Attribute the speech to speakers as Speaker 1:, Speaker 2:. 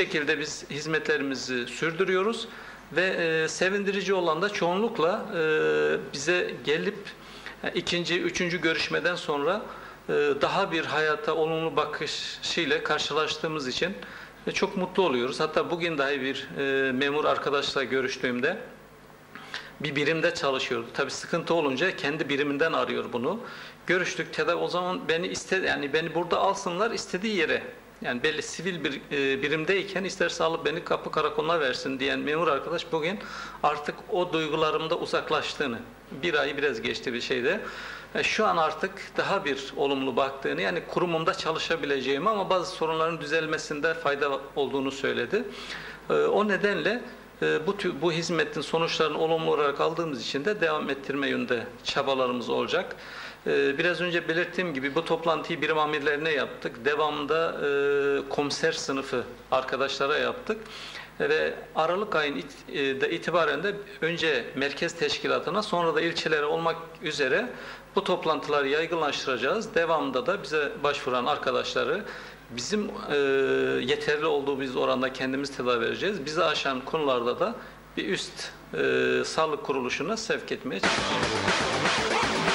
Speaker 1: şekilde biz hizmetlerimizi sürdürüyoruz ve e, sevindirici olan da çoğunlukla e, bize gelip e, ikinci, üçüncü görüşmeden sonra e, daha bir hayata olumlu bakışıyla karşılaştığımız için e, çok mutlu oluyoruz. Hatta bugün dahi bir e, memur arkadaşla görüştüğümde bir birimde çalışıyordu. Tabii sıkıntı olunca kendi biriminden arıyor bunu. Görüştük tedavi o zaman beni istedi yani beni burada alsınlar istediği yere. Yani belli sivil bir e, birimdeyken isterse alıp beni kapı karakoluna versin diyen memur arkadaş bugün artık o duygularımda uzaklaştığını bir ay biraz geçti bir şeyde. E, şu an artık daha bir olumlu baktığını yani kurumumda çalışabileceğimi ama bazı sorunların düzelmesinde fayda olduğunu söyledi. E, o nedenle bu tür, bu hizmetin sonuçlarını olumlu olarak aldığımız için de devam ettirme yönünde çabalarımız olacak. E, Biraz önce belirttiğim gibi bu toplantıyı birim amirlerine yaptık. Devamında e, komiser sınıfı arkadaşlara yaptık. Ve Aralık ayın it- e, itibaren de önce merkez teşkilatına sonra da ilçelere olmak üzere bu toplantıları yaygınlaştıracağız. Devamında da bize başvuran arkadaşları bizim e, yeterli olduğumuz oranda kendimiz tedavi vereceğiz. Bizi aşan konularda da bir üst e, sağlık kuruluşuna sevk etmeye çalışacağız.